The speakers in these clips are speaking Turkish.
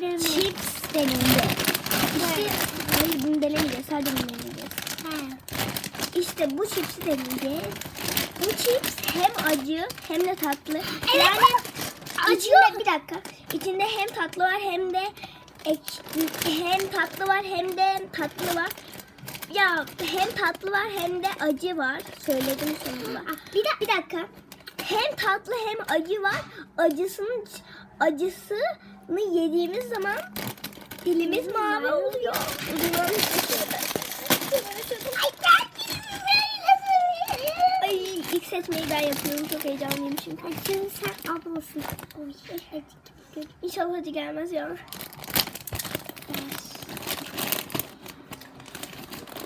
deneyebilir miyim? Chips deneyeceğiz. İşte, hayır bunu denemeyeceğiz. Sadece bunu deneyeceğiz. He. İşte bu chipsi deneyeceğiz. Bu chips hem acı hem de tatlı. Evet, Yani içinde bir dakika. İçinde hem tatlı var hem de ek, hem tatlı var hem de tatlı var. Ya hem tatlı var hem de acı var. Söyledim sonunda. Bir, da, bir dakika. Hem tatlı hem acı var. Acısının acısını yediğimiz zaman dilimiz mavi oluyor. Ay ilk seçmeyi ben yapıyorum. Çok heyecanlıyım çünkü. Şimdi sen ablasın. İnşallah acı gelmez ya.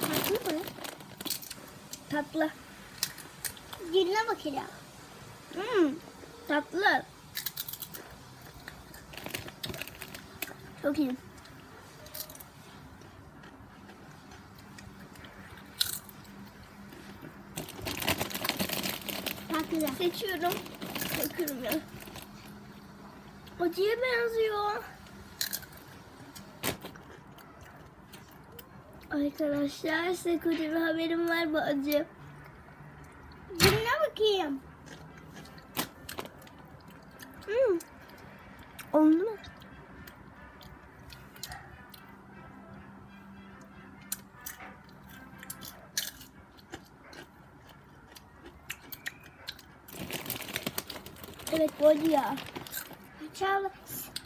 Tatlı mı? Tatlı. Diline bakacağım. Hmm, tatlı. Çok iyi. Tatlı. Seçiyorum. Bakıyorum ya. Acıya benziyor. Arkadaşlar size kötü bir haberim var bu acı. Diline bakayım. Hmm. Oldu Evet bu acı ya. Çağla,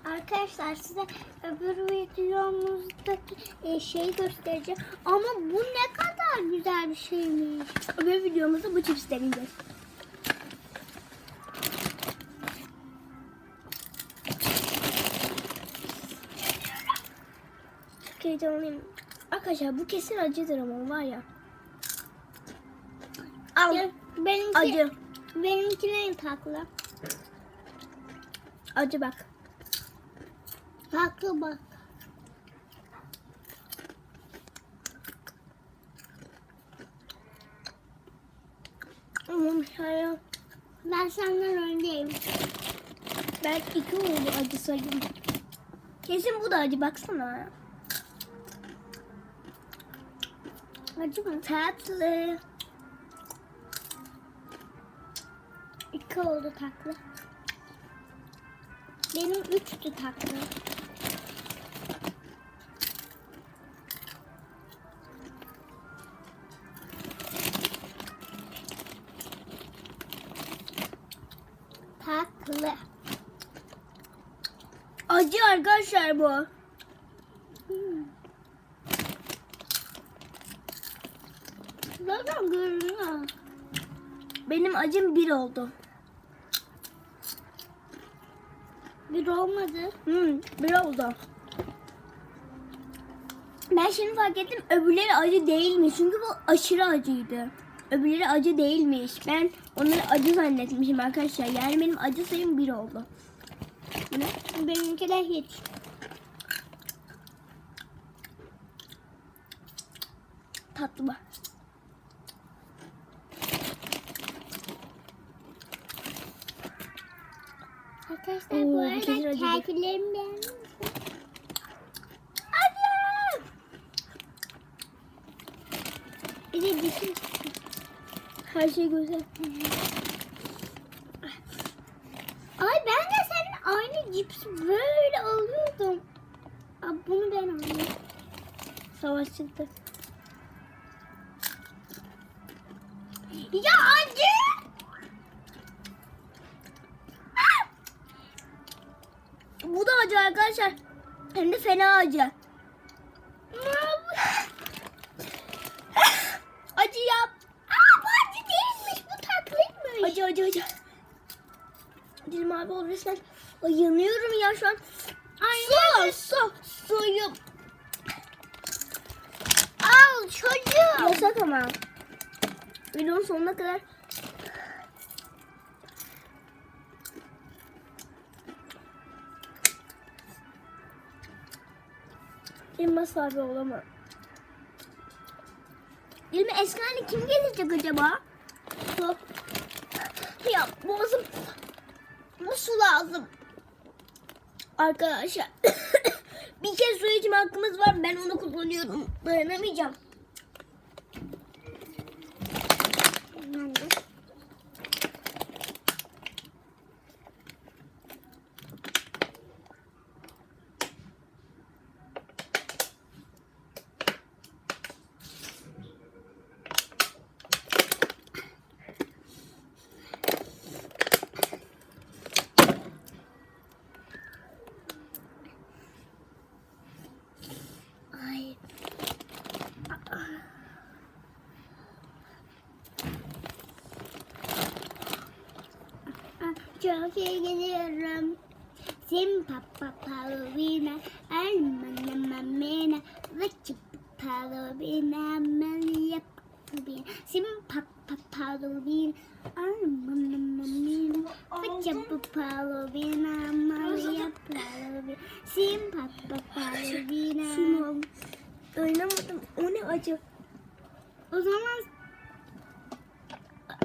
arkadaşlar size öbür videomuzdaki e, şeyi göstereceğim. Ama bu ne kadar güzel bir şeymiş. Öbür videomuzda bu chips deneyeceğiz. Çok heyecanlıyım. Arkadaşlar bu kesin acıdır ama var ya. Al. Ya, benimki, Acı. Benimki ne tatlı? Acı bak. Tatlı bak. Aman. Ben senden öndeyim. Ben iki oldu acı sayım. Kesin bu da acı baksana. Acı mı? Tatlı. İki oldu tatlı. Benim üçtü tatlı. Tatlı. Acı arkadaşlar bu. Hmm. Zaten görünüyor. Benim acım bir oldu. Bir olmadı. Hmm, bir oldu. Ben şimdi fark ettim öbürleri acı değilmiş. Çünkü bu aşırı acıydı. Öbürleri acı değilmiş. Ben onları acı zannetmişim arkadaşlar. Yani benim acı sayım bir oldu. Bu ne? Benimki de hiç. Tatlı bak. Arkadaşlar Oo, bu arada acıdı. kalplerimi beğendiniz mi? Acı! Bir de dişim Her şey güzel. Ay ben de senin aynı cipsi böyle alıyordum. Aa, bunu ben aldım. Savaş çıktı. Bu da acı arkadaşlar. Hem de fena acı. acı yap. Aa bu acı değilmiş bu tatlıymış. Acı acı acı. Dilim abi oldu resmen. Ay yanıyorum ya şu an. Ay, Su su suyum. Al çocuğum. Yasak ama. Videonun sonuna kadar. Elmas abi olamam. Elime esnane kim gelecek acaba? Ya boğazım. Bu su lazım. Arkadaşlar. Bir kez su içme hakkımız var. Ben onu kullanıyorum. Dayanamayacağım. Ben de. Ay. Çok iyi geliyorum. Sim papa palovina, almana mamena, vıçı palovina, malia palovina. Sim papa palovina, almana mamena, vıçı palovina, malia palovina. Sim papa palovina. Şunu al. Dayanamadım. O ne acı? O zaman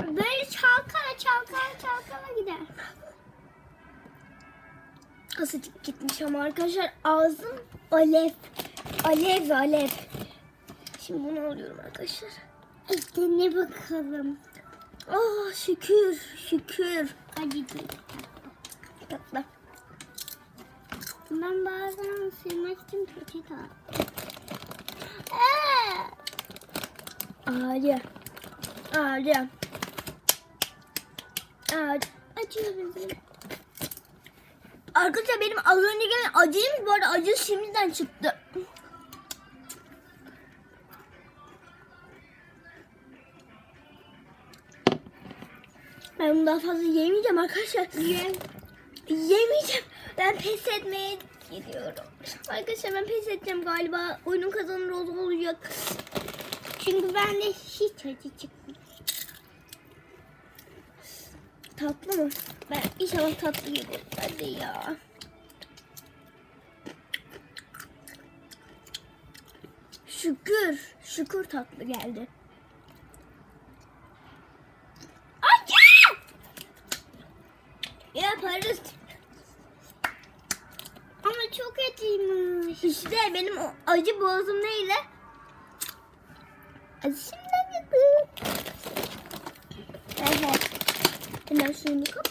böyle çalkala çalkala çalkala gider. Azıcık gitmiş ama arkadaşlar ağzım alev. Alev alev. Şimdi bunu alıyorum arkadaşlar. İşte ne bakalım. Oh şükür şükür. Değil. Tatlı. Ben bazen sürmek için peçete alıyorum. Ee, Ağrıyor. Acıyor bizim. Arkadaşlar benim az önce gelen acıymış bu arada acı şimdiden çıktı. Ben bunu daha fazla yemeyeceğim arkadaşlar. Ye. Yemeyeceğim. Ben pes etmeye gidiyorum. Arkadaşlar ben pes edeceğim galiba. Oyunun kazanır olacak. Çünkü bende hiç acı çıkmıyor. Tatlı mı? Ben inşallah tatlı gelir. Hadi ya. Şükür. Şükür tatlı geldi. Acı! Yaparız. Ama çok acıymış. İşte benim o acı boğazım neyle? Acı şimdiden yakın. Evet. Hemen suyunu kap.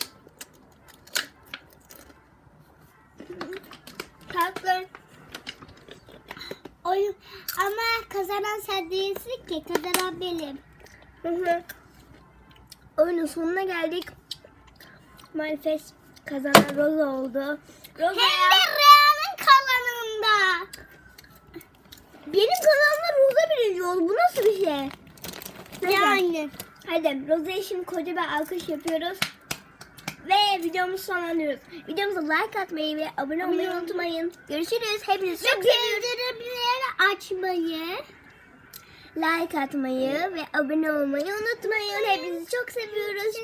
Tatlı. Oyun ama kazanan sen değilsin ki kazanan benim. Hı hı. Oyunun sonuna geldik. Maalesef kazanan Rosa oldu. Hem Rosa de Reya'nın kalanında. Benim kanalımda Rosa birinci oldu. Bu nasıl bir şey? Yani. Hadi Roza'ya şimdi koca bir alkış yapıyoruz. Ve videomuzu sonlandırıyoruz. Videomuza like atmayı ve abone olmayı Abone ol- unutmayın. Görüşürüz. Hepinizi çok seviyoruz. bildirimleri açmayı. Like atmayı ve abone olmayı unutmayın. Hepinizi çok seviyoruz.